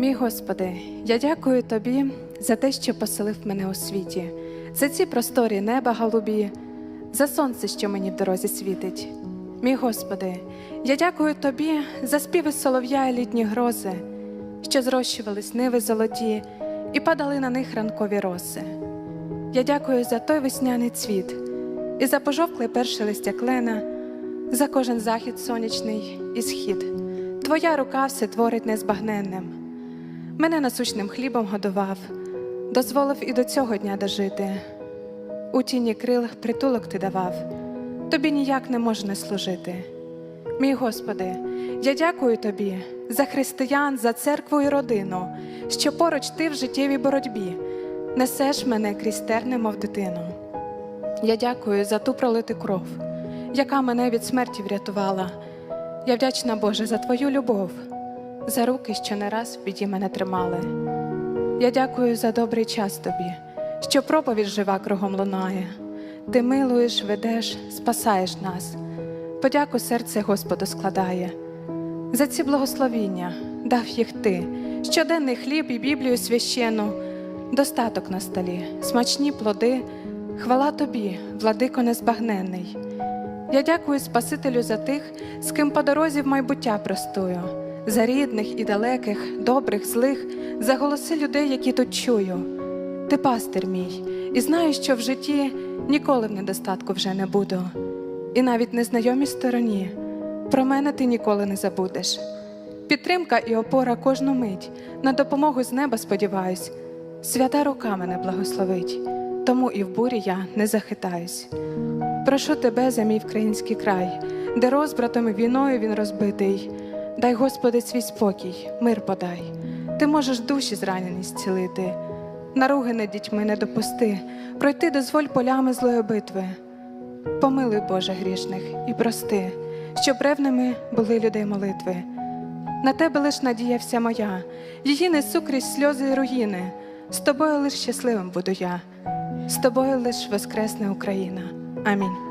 Мій Господи, я дякую Тобі за те, що поселив мене у світі, за ці просторі неба голубі, за сонце, що мені в дорозі світить. Мій Господи, я дякую Тобі за співи солов'я і літні грози, що зрощувались ниви золоті і падали на них ранкові роси. Я дякую за той весняний цвіт і за пожовкле перше листя клена, за кожен захід сонячний і схід. Твоя рука все творить незбагненним. Мене насущним хлібом годував, дозволив і до цього дня дожити. У тіні крил притулок ти давав, тобі ніяк не можна служити. Мій Господи, я дякую тобі за християн, за церкву і родину, що поруч ти в життєвій боротьбі несеш мене крізь терни, мов дитину. Я дякую за ту пролиту кров, яка мене від смерті врятувала. Я вдячна Боже за Твою любов, за руки, що не раз в біді мене тримали. Я дякую за добрий час тобі, що проповідь жива кругом лунає. Ти милуєш, ведеш, спасаєш нас. Подяку серце Господу складає. За ці благословіння дав їх ти, щоденний хліб і Біблію священу, достаток на столі, смачні плоди, хвала тобі, владико незбагненний. Я дякую Спасителю за тих, з ким по дорозі в майбуття простую, за рідних і далеких, добрих, злих, за голоси людей, які тут чую. Ти пастир мій, і знаю, що в житті ніколи в недостатку вже не буду. І навіть незнайомій стороні про мене ти ніколи не забудеш. Підтримка і опора кожну мить, на допомогу з неба сподіваюсь. Свята рука мене благословить, тому і в бурі я не захитаюсь. Прошу тебе за мій український край, де розбратом і війною він розбитий. Дай, Господи, свій спокій, мир подай. Ти можеш душі зранені зцілити. Наруги над дітьми не допусти, пройти дозволь полями злої битви. Помилуй, Боже, грішних і прости, щоб ревними були людей молитви. На тебе лиш надія вся моя, її несу крізь сльози і руїни. З тобою лиш щасливим буду я, з тобою лиш воскресне Україна. Амінь.